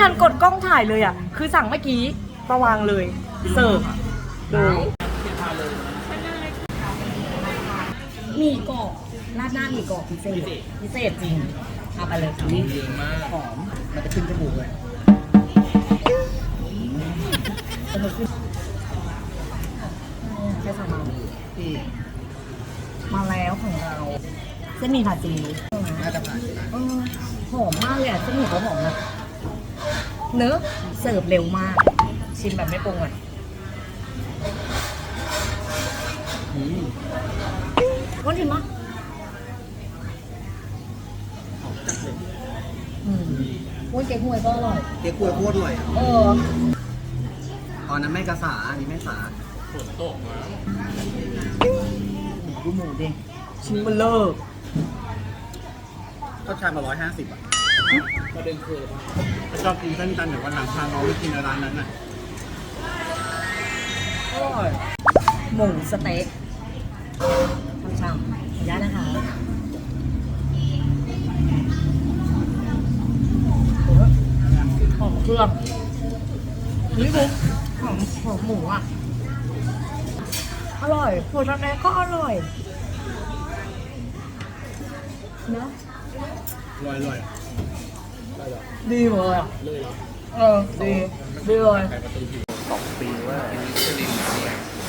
ทันกดกล้องถ่ายเลยอะ คือสั่งเมื่อกี้ประวางเลย เสิร์ฟดูมีกรอบราดหน้ามีกรอบพิเศษพิเศษจริงเอาไปเลยค่เยอะมากหอมมันจะขึ้นจมูกเลยใช่สั่งมาทีมาแล้วของเราเส้นหมี่ผัดซีน่าจะผ่านนหอมมากเลยอะเส้นหมี่เขาหอมนะ เนื้อะเสิร์ฟเร็วมาก ชิมแบบไม่ปรุงอะอืมก้อนชิมมะหอมจัดเลยอืมโอ้ยเก๊กฮวยก็อร่อยเก๊กควยโคตรอร่อยอะเออ ตอนนั้นไม่กระสาอันนี้ไม่สาดูหมูดิชิ้นเบลเลอร์ก็ชามละร้อยห้าสิบอะ ประเด็นคือชอบกินเส้นจันทร์เดี๋ยววันหลังพาน้องไปกินในร้านนั้นน่ะอร่อยหมูสเต็กช่ำๆขออนุญาตนะคะหอมเครื่องนี่บุ๊กหอมหอมหมูอะ อร่อยหมูสเต็กก็อร่อยเนอะ อร่อยอร่อยดีเลยอะเออ ดี ดีเลย สองปีว่า